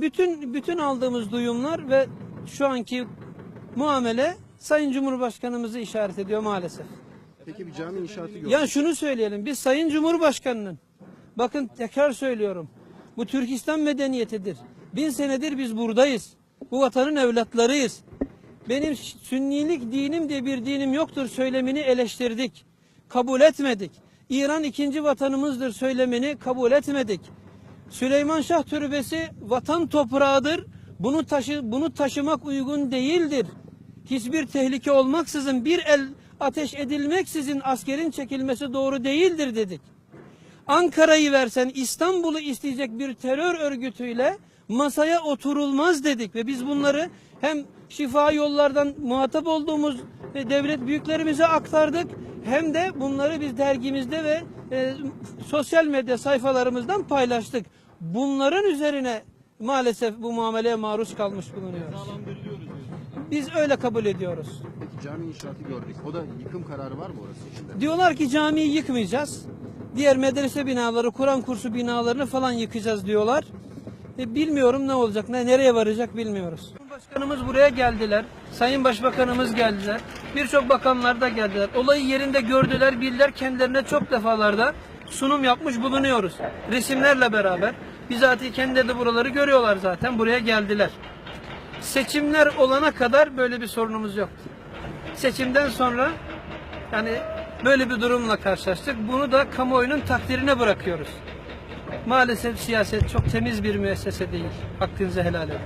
bütün bütün aldığımız duyumlar ve şu anki muamele Sayın Cumhurbaşkanımızı işaret ediyor maalesef. Peki bir cami inşaatı gördük. Ya şunu söyleyelim. Biz Sayın Cumhurbaşkanı'nın bakın tekrar söylüyorum. Bu Türkistan medeniyetidir. Bin senedir biz buradayız. Bu vatanın evlatlarıyız. Benim sünnilik dinim diye bir dinim yoktur söylemini eleştirdik. Kabul etmedik. İran ikinci vatanımızdır söylemini kabul etmedik. Süleyman Şah Türbesi vatan toprağıdır. Bunu taşı bunu taşımak uygun değildir. Hiçbir tehlike olmaksızın bir el ateş edilmeksizin askerin çekilmesi doğru değildir dedik. Ankara'yı versen İstanbul'u isteyecek bir terör örgütüyle masaya oturulmaz dedik ve biz bunları hem şifa yollardan muhatap olduğumuz e, devlet büyüklerimize aktardık hem de bunları biz dergimizde ve e, sosyal medya sayfalarımızdan paylaştık. Bunların üzerine maalesef bu muameleye maruz kalmış bulunuyoruz. Biz öyle kabul ediyoruz. Peki cami inşaatı gördük. O da yıkım kararı var mı orası içinde? Diyorlar ki camiyi yıkmayacağız. Diğer medrese binaları, Kur'an kursu binalarını falan yıkacağız diyorlar. E, bilmiyorum ne olacak, ne nereye varacak bilmiyoruz. Başkanımız buraya geldiler. Sayın Başbakanımız geldiler. Birçok bakanlar da geldiler. Olayı yerinde gördüler, bildiler. Kendilerine çok defalarda sunum yapmış bulunuyoruz. Resimlerle beraber. Bizatihi kendileri de buraları görüyorlar zaten. Buraya geldiler. Seçimler olana kadar böyle bir sorunumuz yoktu. Seçimden sonra yani böyle bir durumla karşılaştık. Bunu da kamuoyunun takdirine bırakıyoruz. Maalesef siyaset çok temiz bir müessese değil. Hakkınızı helal edin.